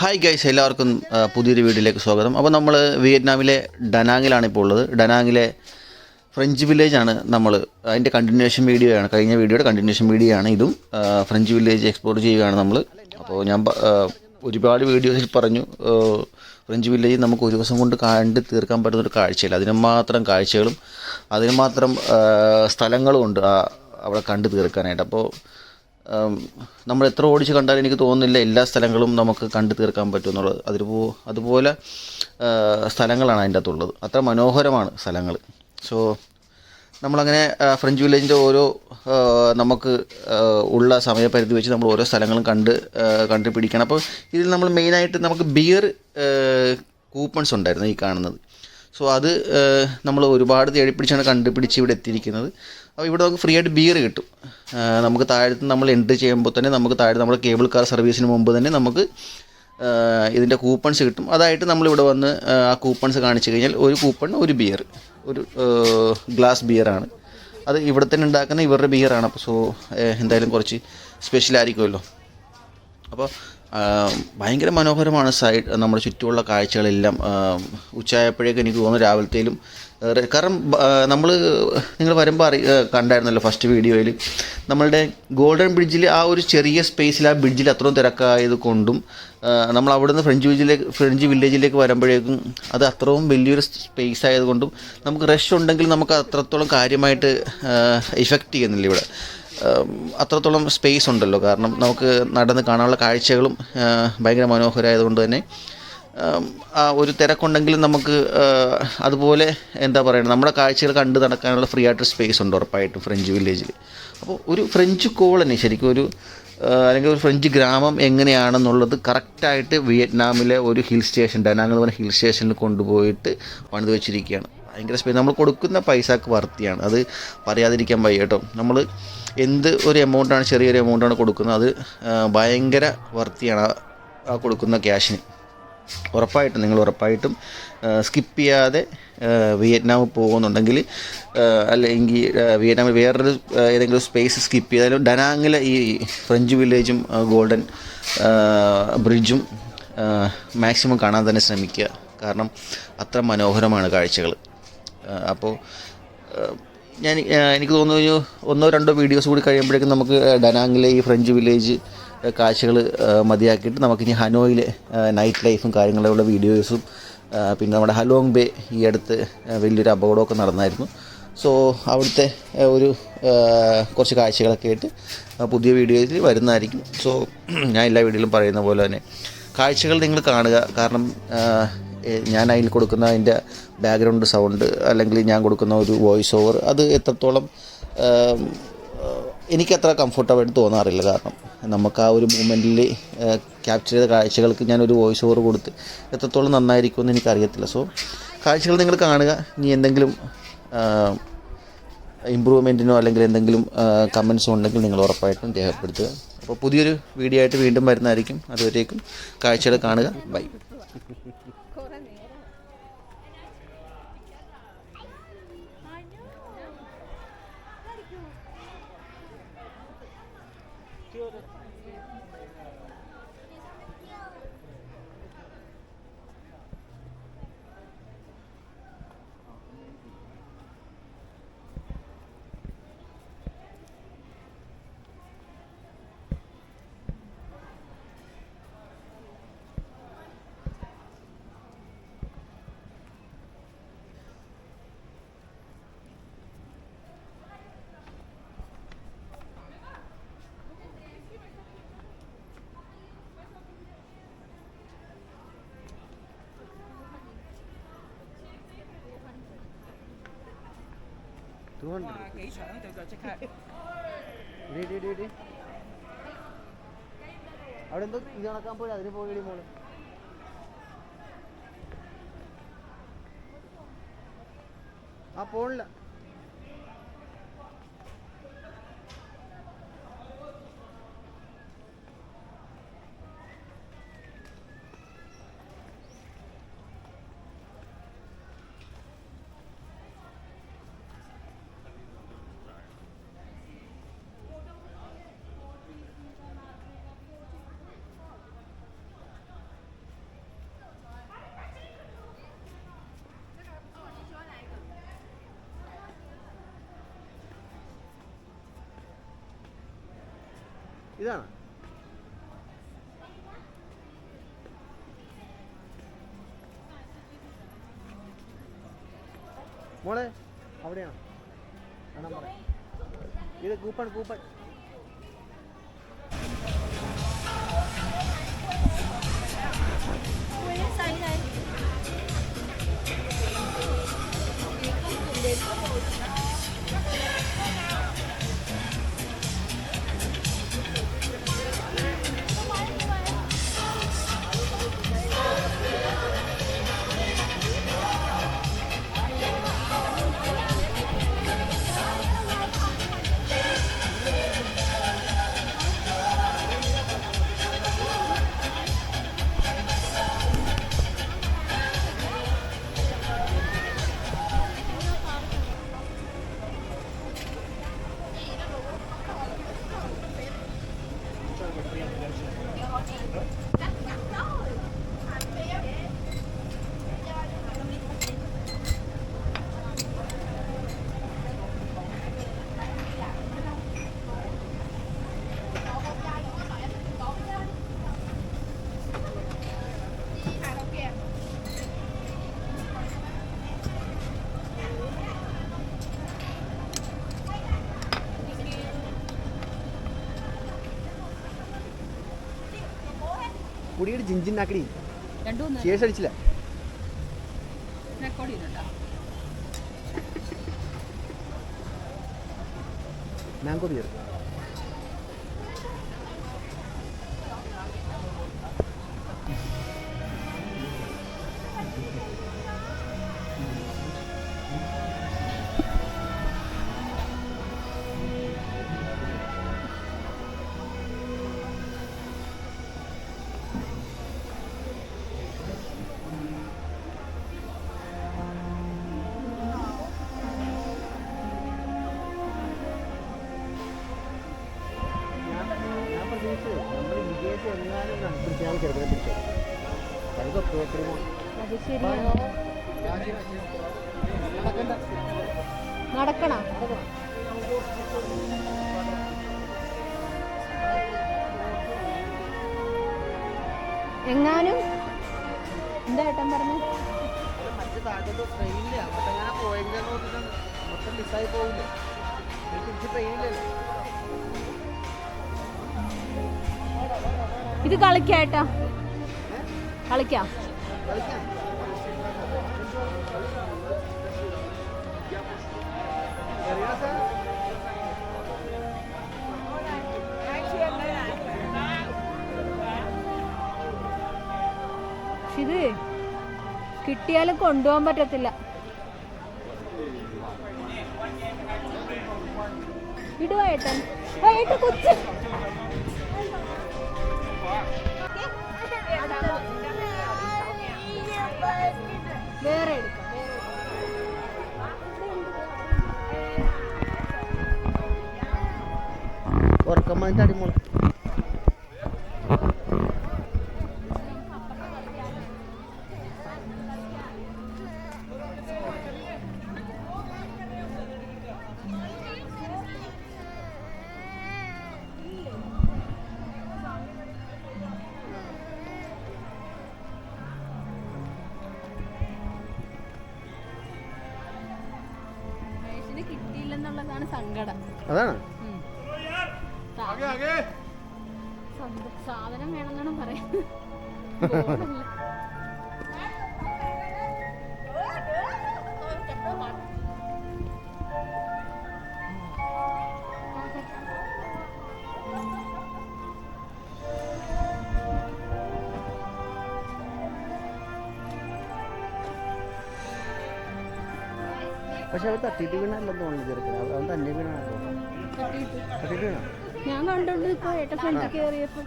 Hi guys എല്ലാവർക്കും പുതിയൊരു വീഡിയോയിലേക്ക് സ്വാഗതം. അപ്പോൾ നമ്മൾ വിയറ്റ്നാമിലെ ഡനാങ്ങിലാണ് ഇപ്പോൾ ഉള്ളത്. ഡനാങ്ങിലെ ഫ്രഞ്ച് വില്ലേജാണ് നമ്മൾ അതിന്റെ കണ്ടിന്യൂഷൻ വീഡിയോ ആണ് കഴിഞ്ഞ വീഡിയോയുടെ കണ്ടിന്യൂഷൻ വീഡിയോ ആണ് ഇതും. ഫ്രഞ്ച് വില്ലേജ് എക്സ്പ്ലോർ ചെയ്യുകയാണ് നമ്മൾ. അപ്പോൾ ഞാൻ ഒരുപാട് വീഡിയോസിൽ പറഞ്ഞു ഫ്രഞ്ച് വില്ലേജ് നമുക്ക് ഒരു ദിവസം കൊണ്ട് കണ്ട് തീർക്കാൻ പറ്റുന്നൊരു കാഴ്ചയില്ല. അതിന് മാത്രം കാഴ്ചകളും അതിന് മാത്രം സ്ഥലങ്ങളും ഉണ്ട് അവിടെ കണ്ട് തീർക്കാനായിട്ട്. അപ്പോൾ നമ്മൾ എത്ര ഓടിച്ച് കണ്ടാലും എനിക്ക് തോന്നുന്നില്ല എല്ലാ സ്ഥലങ്ങളും നമുക്ക് കണ്ടു തീർക്കാൻ പറ്റുമെന്നുള്ളത് അതിപ്പോ അതുപോലെ സ്ഥലങ്ങളാണ് അതിന്റെ അകത്തുള്ളത്. അത്ര മനോഹരമാണ് സ്ഥലങ്ങൾ. സോ നമ്മളങ്ങനെ ഫ്രഞ്ച് വില്ലേജിന്റെ ഓരോ നമുക്ക് ഉള്ള സമയപരിധി വെച്ച് നമ്മൾ ഓരോ സ്ഥലങ്ങളും കണ്ട് കണ്ടുപിടിക്കണം. അപ്പോൾ ഇതിൽ നമ്മൾ മെയിനായിട്ട് നമുക്ക് ബിയർ കൂപ്പൺസ് ഉണ്ടായിരുന്നു ഈ കാണുന്നത്. സോ അത് നമ്മൾ ഒരുപാട് തേടിപ്പിടിച്ചാണ് കണ്ടുപിടിച്ച് ഇവിടെ എത്തിയിരിക്കുന്നത്. അപ്പോൾ ഇവിടെ നമുക്ക് ഫ്രീ ആയിട്ട് ബിയർ കിട്ടും. നമുക്ക് താഴത്ത് നമ്മൾ എൻട്രി ചെയ്യുമ്പോൾ തന്നെ നമുക്ക് താഴെ നമ്മുടെ കേബിൾ കാർ സർവീസിന് മുമ്പ് തന്നെ നമുക്ക് ഇതിന്റെ കൂപ്പൺസ് കിട്ടും. അതായിട്ട് നമ്മളിവിടെ വന്ന് ആ, കൂപ്പൺസ് കാണിച്ചു കഴിഞ്ഞാൽ ഒരു കൂപ്പൺ ഒരു ബിയർ ഒരു ഗ്ലാസ് ബിയറാണ് അത് ഇവിടെ തന്നെ ഉണ്ടാക്കുന്ന ഇവരുടെ ബിയറാണ് അപ്പോൾ സോ എന്തായാലും കുറച്ച് സ്പെഷ്യൽ ആയിരിക്കുമല്ലോ. അപ്പോൾ ഭയങ്കര മനോഹരമാണ് സൈഡ് നമ്മുടെ ചുറ്റുമുള്ള കാഴ്ചകളെല്ലാം. ഉച്ചയായപ്പോഴേക്കും എനിക്ക് തോന്നുന്നു രാവിലത്തേലും കാരണം നമ്മൾ നിങ്ങൾ വരുമ്പോൾ അറി കണ്ടായിരുന്നല്ലോ ഫസ്റ്റ് വീഡിയോയിൽ നമ്മളുടെ ഗോൾഡൻ ബ്രിഡ്ജിൽ ആ ഒരു ചെറിയ സ്പേസിൽ ആ ബ്രിഡ്ജിൽ അത്രയും തിരക്കായത് കൊണ്ടും നമ്മൾ അവിടുന്ന് ഫ്രഞ്ച് വില്ലേജിലേക്ക് ഫ്രഞ്ച് വില്ലേജിലേക്ക് വരുമ്പോഴേക്കും അത് അത്രയും വലിയൊരു സ്പേസ് ആയതുകൊണ്ടും നമുക്ക് റഷ് ഉണ്ടെങ്കിൽ നമുക്ക് അത്രത്തോളം കാര്യമായിട്ട് ഇഫക്റ്റ് ചെയ്യുന്നില്ല ഇവിടെ. അത്രത്തോളം സ്പേസ് ഉണ്ടല്ലോ. കാരണം നമുക്ക് നടന്ന് കാണാനുള്ള കാഴ്ചകളും ഭയങ്കര മനോഹരമായതുകൊണ്ട് തന്നെ. ഒരു തിരക്കുണ്ടെങ്കിലും നമുക്ക് അതുപോലെ എന്താ പറയുക നമ്മുടെ കാഴ്ചകൾ കണ്ട് നടക്കാനുള്ള ഫ്രീ ആയിട്ട് സ്പേസ് ഉണ്ട് ഉറപ്പായിട്ടും ഫ്രഞ്ച് വില്ലേജിൽ അപ്പോൾ ഒരു ഫ്രഞ്ച് കോളനി ശരിക്കും ഒരു അല്ലെങ്കിൽ ഒരു ഫ്രഞ്ച് ഗ്രാമം എങ്ങനെയാണെന്നുള്ളത് കറക്റ്റായിട്ട് വിയറ്റ്നാമിലെ ഒരു ഹിൽ സ്റ്റേഷൻ ഡനാങ് പറഞ്ഞ ഹിൽ സ്റ്റേഷനിൽ കൊണ്ടുപോയിട്ട് പണിത് വെച്ചിരിക്കുകയാണ്. ഭയങ്കര സ്പേസ് നമ്മൾ കൊടുക്കുന്ന പൈസക്ക് വർത്തിയാണ്. അത് പറയാതിരിക്കാൻ വയ്യ കേട്ടോ. നമ്മൾ എന്ത് ഒരു എമൗണ്ടാണ് ചെറിയൊരു എമൗണ്ടാണ് കൊടുക്കുന്നത് അത് ഭയങ്കര വർത്തിയാണ് ആ കൊടുക്കുന്ന ക്യാഷിന് ഉറപ്പായിട്ടും നിങ്ങൾ ഉറപ്പായിട്ടും സ്കിപ്പ് ചെയ്യാതെ വിയറ്റ്നാമിൽ വിയറ്റ്നാം പോകുന്നുണ്ടെങ്കിൽ അല്ലെങ്കിൽ വിയറ്റ്നാമിൽ വേറൊരു ഏതെങ്കിലും സ്പേസ് സ്കിപ്പ് ചെയ്താലും ഡനാങ്ങിലെ ഈ ഫ്രഞ്ച് വില്ലേജും ഗോൾഡൻ ബ്രിഡ്ജും മാക്സിമം കാണാൻ തന്നെ ശ്രമിക്കുക. കാരണം അത്ര മനോഹരമാണ് കാഴ്ചകൾ. അപ്പോൾ ഞാൻ എനിക്ക് തോന്നുന്നു ഒന്നോ രണ്ടോ വീഡിയോസ് കൂടി കഴിയുമ്പോഴേക്കും നമുക്ക് ഡനാങ്ങിലെ ഈ ഫ്രഞ്ച് വില്ലേജ് കാഴ്ചകൾ മതിയാക്കിയിട്ട് നമുക്കിനി ഹനോയിലെ നൈറ്റ് ലൈഫും കാര്യങ്ങളുള്ള വീഡിയോസും പിന്നെ നമ്മുടെ ഹലോങ് ബേ ഈ അടുത്ത് വലിയൊരു അപകടമൊക്കെ നടന്നായിരുന്നു. സോ അവിടുത്തെ ഒരു കുറച്ച് കാഴ്ചകളൊക്കെ ആയിട്ട് പുതിയ വീഡിയോയിൽ വരുന്നതായിരിക്കും. സോ ഞാൻ എല്ലാ വീഡിയോയിലും പറയുന്ന പോലെ തന്നെ കാഴ്ചകൾ നിങ്ങൾ കാണുക. കാരണം ഞാൻ അതിൽ കൊടുക്കുന്ന അതിന്റെ ബാക്ക്ഗ്രൗണ്ട് സൗണ്ട് അല്ലെങ്കിൽ ഞാൻ കൊടുക്കുന്ന ഒരു വോയിസ് ഓവർ അത് എത്രത്തോളം എനിക്കത്ര കംഫർട്ടബിൾ തോന്നാറില്ല കാരണം. നമുക്ക് ആ ഒരു മൂമെന്റിൽ ക്യാപ്ചർ ചെയ്ത കാഴ്ചകൾക്ക് ഞാനൊരു വോയിസ് ഓവർ കൊടുത്ത് എത്രത്തോളം നന്നായിരിക്കും നന്നായിരിക്കുമെന്ന് എനിക്കറിയത്തില്ല. സോ കാഴ്ചകൾ നിങ്ങൾ കാണുക. ഇനി എന്തെങ്കിലും ഇമ്പ്രൂവ്മെന്റിനോ അല്ലെങ്കിൽ എന്തെങ്കിലും കമൻസോ ഉണ്ടെങ്കിൽ നിങ്ങൾ ഉറപ്പായിട്ടും രേഖപ്പെടുത്തുക. അപ്പോൾ പുതിയൊരു വീഡിയോ ആയിട്ട് വീണ്ടും വരുന്നതായിരിക്കും. അതുവരേക്കും കാഴ്ചകൾ കാണുക. Bye field. അവിടെ എന്തോ ഇത് നടക്കാൻ പോലെ അതിന് പോയി മോൾ ആ പോണില്ല. ഇതാണ്. മോളെ അവിടെയാണ്. ഇത് കൂപ്പൺ കൂപ്പൺ. Eu കുടിയുടെ ജിഞ്ചിനാക്കടി ശേഷം അടിച്ചില്ല റെക്കോർഡ് മാങ്കോ ബിയർ അത് ശരിയാണ് നടക്കണ? എങ്ങാനും? എന്താ ഏട്ടൻ പറഞ്ഞു? മറ്റു താഴത്തോട്ട് ട്രെയിനില്ല മൊത്തം മിസ്സായി പോകില്ലേ തിരിച്ച് ട്രെയിനില്ലല്ലോ ഇത് കളിക്കാം ഏട്ടാ. കളിക്കാം. ഇത് കിട്ടിയാലും കൊണ്ടുപോകാൻ പറ്റത്തില്ല. ഏട്ടൻ. കൊച്ചു. ഉറക്കം വന്നിട്ട് അടിമോളെ അതാണ്. സാധനം. വേണമെന്നാണ് പറയാൻ പക്ഷെ അവൻ തട്ടിയിട്ട് വീണല്ലെന്ന് തോന്നുന്നു ചെറുക്കൻ അവൻ തന്നെ വീണാണല്ലോ തട്ടിയിട്ട്. തട്ടിയിട്ട് വീണ? ഞാൻ കണ്ടോണ്ട് ഇപ്പൊ ഏട്ട ഫ്രണ്ട് കയറിയപ്പോ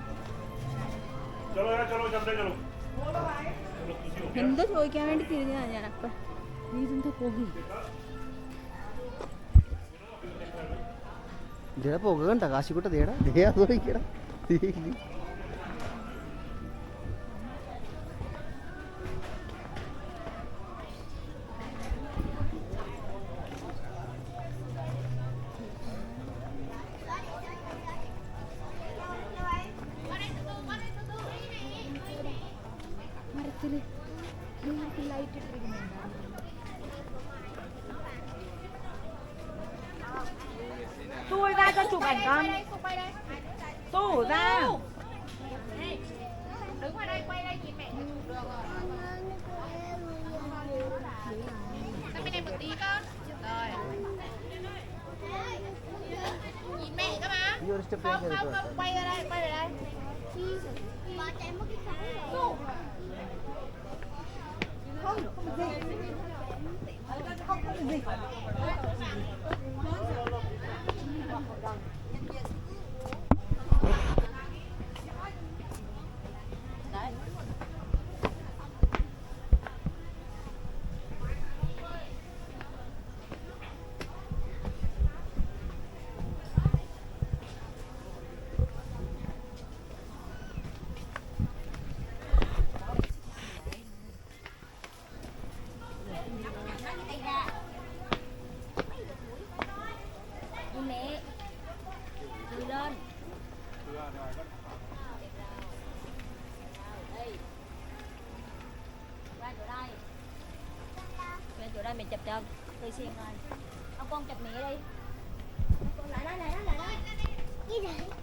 എന്തോ ചോദിക്കാൻ വേണ്ടി തിരിഞ്ഞതാ ഞാൻ അപ്പൊ? നീ ഇതെന്താ പോയി ഇതേ പുക കണ്ട? കാശിക്കുട്ട ദേടാ നോക്കിയടാ. ബസ്സിൽ light ഇട്ടിരിക്കുന്നുണ്ടോ Xui ra cho chụp ảnh con Xù ra bên em một tí con rồi nhìn mẹ cơ mà ഈ ഒരു step không không không quay ra đây quay về đây đi 那个那个 ไปเชียงรายเอากล้องจับหนีเลยไหนไหนไหนไหนไหน